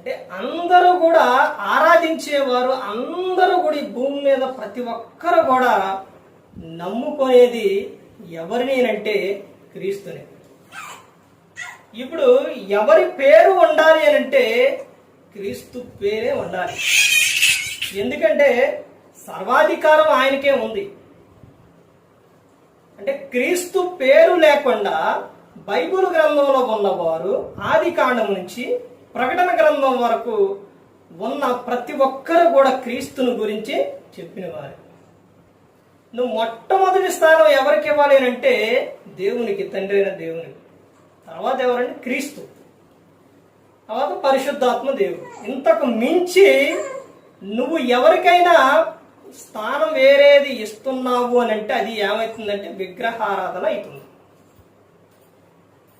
అంటే అందరూ కూడా ఆరాధించేవారు అందరూ కూడా ఈ భూమి మీద ప్రతి ఒక్కరు కూడా నమ్ముకునేది ఎవరిని అంటే క్రీస్తుని. ఇప్పుడు ఎవరి పేరు ఉండాలి అని అంటే క్రీస్తు పేరే ఉండాలి. ఎందుకంటే సర్వాధికారం ఆయనకే ఉంది. అంటే క్రీస్తు పేరు లేకుండా బైబుల్ గ్రంథంలో ఉన్నవారు ఆది కాండం నుంచి ప్రకటన గ్రంథం వరకు ఉన్న ప్రతి ఒక్కరు కూడా క్రీస్తుని గురించి చెప్పినవారు. నువ్వు మొట్టమొదటి స్థానం ఎవరికి ఇవ్వాలి అని అంటే దేవునికి తండ్రి అయిన దేవునికి. తర్వాత ఎవరంటే క్రీస్తు. తర్వాత పరిశుద్ధాత్మ దేవుడు. ఇంతకు మించి నువ్వు ఎవరికైనా స్థానం వేరేది ఇస్తున్నావు అని అంటే అది ఏమవుతుందంటే విగ్రహారాధన అవుతుంది.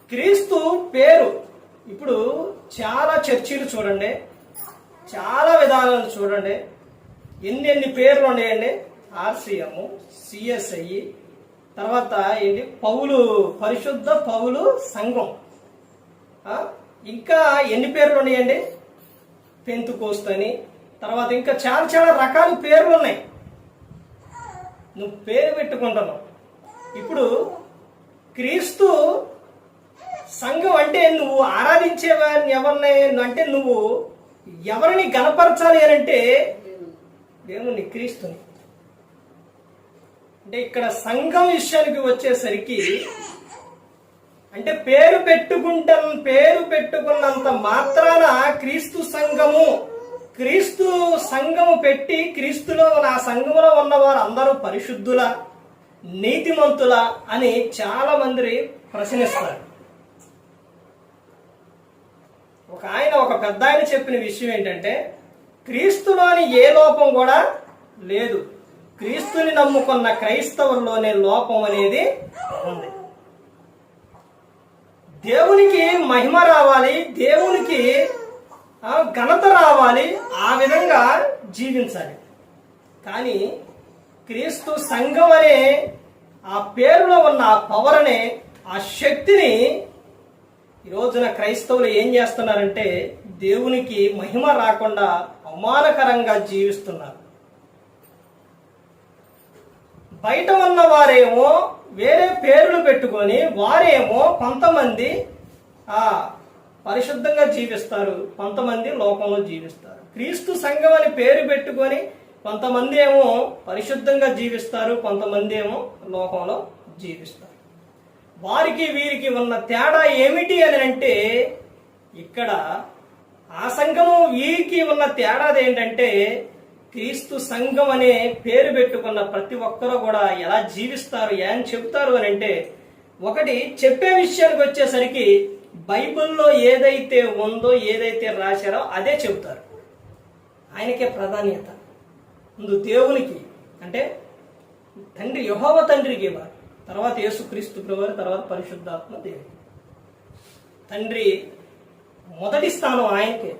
క్రీస్తు పేరు ఇప్పుడు చాలా చర్చిలు చూడండి. చాలా విధానాలు చూడండి. ఎన్ని ఎన్ని పేర్లు ఉన్నాయండి? ఆర్సిఎం సిఎస్ఐ తర్వాత ఏంటి? పౌలు పరిశుద్ధ పౌలు సంఘం. ఇంకా ఎన్ని పేర్లు ఉన్నాయండి? పెంతు అని. తర్వాత ఇంకా చాలా చాలా రకాల పేర్లు ఉన్నాయి. నువ్వు పేరు పెట్టుకుంటున్నావు. ఇప్పుడు క్రీస్తు సంఘం అంటే నువ్వు ఆరాధించే వారిని ఎవరిని అంటే నువ్వు ఎవరిని గణపరచాలి అని అంటే దేవుని క్రీస్తుని. అంటే ఇక్కడ సంఘం విషయానికి వచ్చేసరికి అంటే పేరు పెట్టుకుంటాం పేరు పెట్టుకున్నంత మాత్రాన క్రీస్తు సంఘము క్రీస్తు సంఘము పెట్టి క్రీస్తులో ఆ సంఘములో ఉన్నవారు అందరూ పరిశుద్ధుల నీతిమంతుల అని చాలా మంది ప్రశ్నిస్తారు. ఒక ఆయన ఒక పెద్ద ఆయన చెప్పిన విషయం ఏంటంటే క్రీస్తులోని ఏ లోపం కూడా లేదు. క్రీస్తుని నమ్ముకున్న క్రైస్తవుల్లోనే లోపం అనేది ఉంది. దేవునికి మహిమ రావాలి దేవునికి ఘనత రావాలి ఆ విధంగా జీవించాలి. కానీ క్రీస్తు సంఘం అనే ఆ పేరులో ఉన్న ఆ పవర్ అనే ఆ శక్తిని ఈ రోజున క్రైస్తవులు ఏం చేస్తున్నారంటే దేవునికి మహిమ రాకుండా అవమానకరంగా జీవిస్తున్నారు. బయట ఉన్న వారేమో వేరే పేర్లు పెట్టుకొని వారేమో కొంతమంది ఆ పరిశుద్ధంగా జీవిస్తారు కొంతమంది లోకంలో జీవిస్తారు. క్రీస్తు సంఘం అని పేరు పెట్టుకొని కొంతమంది ఏమో పరిశుద్ధంగా జీవిస్తారు కొంతమంది ఏమో లోకంలో జీవిస్తారు. వారికి వీరికి ఉన్న తేడా ఏమిటి అని అంటే ఇక్కడ ఆ సంఘము వీరికి ఉన్న తేడాది ఏంటంటే క్రీస్తు సంఘం అనే పేరు పెట్టుకున్న ప్రతి ఒక్కరూ కూడా ఎలా జీవిస్తారు ఏం చెబుతారు అని అంటే ఒకటి చెప్పే విషయానికి వచ్చేసరికి బైబిల్లో ఏదైతే ఉందో ఏదైతే రాశారో అదే చెబుతారు. ఆయనకే ప్రాధాన్యత. ముందు దేవునికి అంటే తండ్రి యహోవ తండ్రికి ఇవ్వాలి. తర్వాత యేసుక్రీస్తు ప్రభువారు తర్వాత పరిశుద్ధాత్మ దేవుడు. తండ్రి మొదటి స్థానం ఆయనకే.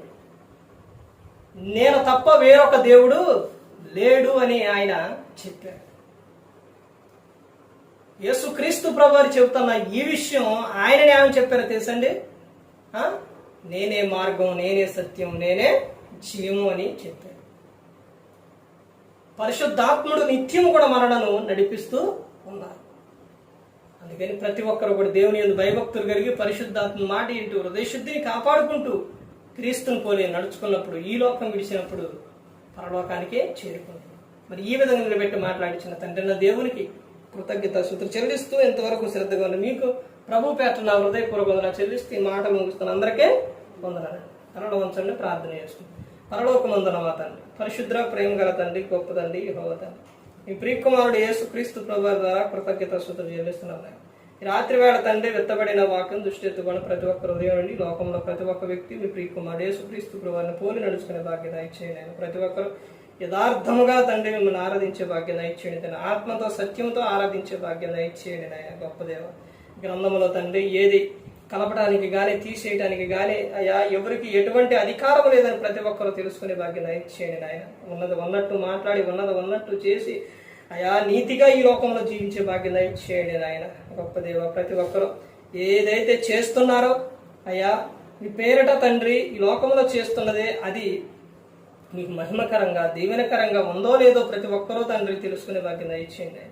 నేను తప్ప వేరొక దేవుడు లేడు అని ఆయన చెప్పాడు. యేసుక్రీస్తు ప్రభువారు చెబుతున్న ఈ విషయం ఆయననే ఏమని చెప్పారో తెలుసండి? నేనే మార్గం నేనే సత్యం నేనే జీవము అని చెప్పాడు పరిశుద్ధాత్ముడు నిత్యం కూడా మనలను నడిపిస్తూ ఉన్నారు. అందుకని ప్రతి ఒక్కరు కూడా దేవుని ఎందు భయభక్తులు కలిగి పరిశుద్ధాత్మ మాట ఇంటూ హృదయశుద్ధిని కాపాడుకుంటూ క్రీస్తుని పోలే నడుచుకున్నప్పుడు ఈ లోకం విడిచినప్పుడు పరలోకానికే చేరుకుంది. మరి ఈ విధంగా నిలబెట్టి మాట్లాడించిన తండ్రి నా దేవునికి కృతజ్ఞత సూత్రం చెల్లిస్తూ ఎంతవరకు శ్రద్ధగా ఉన్న మీకు ప్రభు పేట నా హృదయపూర్వకంగా చెల్లిస్తూ ఈ మాట ముగిస్తున్న అందరికీ వందనాలు. తనలో ఉంచండి ప్రార్థన చేస్తుంది పరలోకమందున మా తండ్రి పరిశుద్ర ప్రేమ గల తండ్రి గొప్ప తండ్రి యెహోవా తండ్రి. మీ ప్రియకుమారుడు యేసు క్రీస్తు ప్రభు ద్వారా కృతజ్ఞత సూత్రం చెల్లిస్తున్నాను ఈ రాత్రి వేళ తండ్రి వెత్తబడిన వాక్యం దృష్టి ఎత్తుకొని ప్రతి ఒక్క హృదయం నుండి లోకంలో ప్రతి ఒక్క వ్యక్తి మీ ప్రియకుమారుడు యేసు క్రీస్తు ప్రభువారిని పోలి నడుచుకునే బాధ్యత ఇచ్చేయండి నేను ప్రతి ఒక్కరు యథార్థముగా తండ్రి మిమ్మల్ని ఆరాధించే భాగ్యం ఇచ్చేయండి తన ఆత్మతో సత్యంతో ఆరాధించే భాగ్యం ఇచ్చేయండి నాయన. గొప్ప దేవ గ్రంథములో తండ్రి ఏది కలపడానికి కానీ తీసేయడానికి కానీ అయ్యా ఎవరికి ఎటువంటి అధికారం లేదని ప్రతి ఒక్కరూ తెలుసుకునే భాగ్యం దయచేయండి నాయన. ఉన్నది ఉన్నట్టు మాట్లాడి ఉన్నది ఉన్నట్టు చేసి అయా నీతిగా ఈ లోకంలో జీవించే భాగ్యం దయచేయండి నాయన. గొప్ప దేవ ప్రతి ఒక్కరూ ఏదైతే చేస్తున్నారో అయ్యా మీ పేరట తండ్రి ఈ లోకంలో చేస్తున్నదే అది మీకు మహిమకరంగా దీవెనకరంగా ఉందో లేదో ప్రతి ఒక్కరూ తండ్రి తెలుసుకునే భాగ్యం దయచేయండి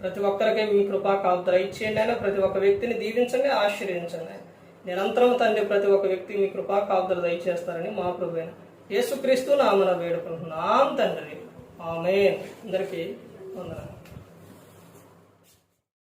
ప్రతి ఒక్కరికి మీ కృపా కాపుదల ఇచ్చేయండి అయినా ప్రతి ఒక్క వ్యక్తిని దీవించండి ఆశీర్వదించండి నిరంతరం తండ్రి ప్రతి ఒక్క వ్యక్తి మీ కృపా కాపుదలు దయచేస్తారని మా ప్రభు యేసుక్రీస్తు నామన వేడుకుంటున్నాం తండ్రి. ఆమె అందరికీ వందనాలు.